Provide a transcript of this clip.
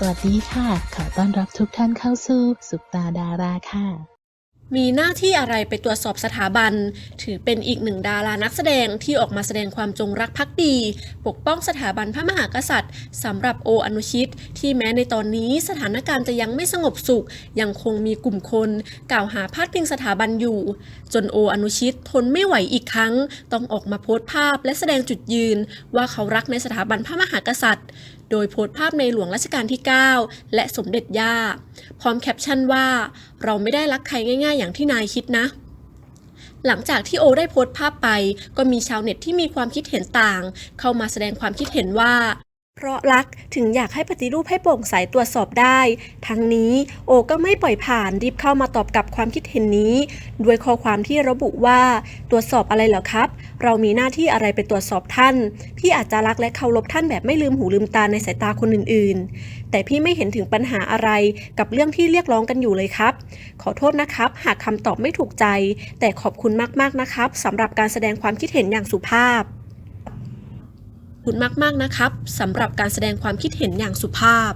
สวัสดีค่ะ ขอต้อนรับทุกท่านเข้าสู่สุปตาดาราค่ะ มีหน้าที่อะไรไปตรวจสอบสถาบัน ถือเป็นอีกหนึ่งดารานักแสดงที่ออกมาแสดงความจงรักภักดี ปกป้องสถาบันพระมหากษัตริย์สำหรับโออนุชิต ที่แม้ในตอนนี้สถานการณ์จะยังไม่สงบสุข ยังคงมีกลุ่มคน กล่าวหาพาดพิงสถาบันอยู่ จนโออนุชิตทนไม่ไหวอีกครั้ง ต้องออกมาโพสต์ภาพและแสดงจุดยืน ว่าเขารักในสถาบันพระมหากษัตริย์ โดยโพสต์ภาพในหลวงรัชกาลที่ 9 และสมเด็จย่า พร้อมแคปชั่นว่า เราไม่ได้รักใครง่าย ๆ อย่างที่นายคิดนะหลังจากที่โอได้โพสต์ภาพไป ก็มีชาวเน็ตที่มีความคิดเห็นต่าง เข้ามาแสดงความคิดเห็นว่า เพราะรักถึงอยากให้ปฏิรูปให้โปร่งใสตรวจสอบได้ ทั้งนี้โอก็ไม่ปล่อยผ่านรีบเข้ามาตอบกลับความคิดเห็นนี้ ด้วยข้อความที่ระบุว่า ตรวจสอบอะไรเหรอครับ เรามีหน้าที่อะไรไปตรวจสอบท่าน พี่อาจจะรักและเคารพท่านแบบไม่ลืมหูลืมตาในสายตาคนอื่นๆ แต่พี่ไม่เห็นถึงปัญหาอะไรกับเรื่องที่เรียกร้องกันอยู่เลยครับ ขอโทษนะครับ หากคำตอบไม่ถูกใจ แต่ขอบคุณมากๆนะครับสำหรับการแสดงความคิดเห็นอย่างสุภาพ คุณมากๆนะครับสำหรับการแสดงความคิดเห็นอย่างสุภาพ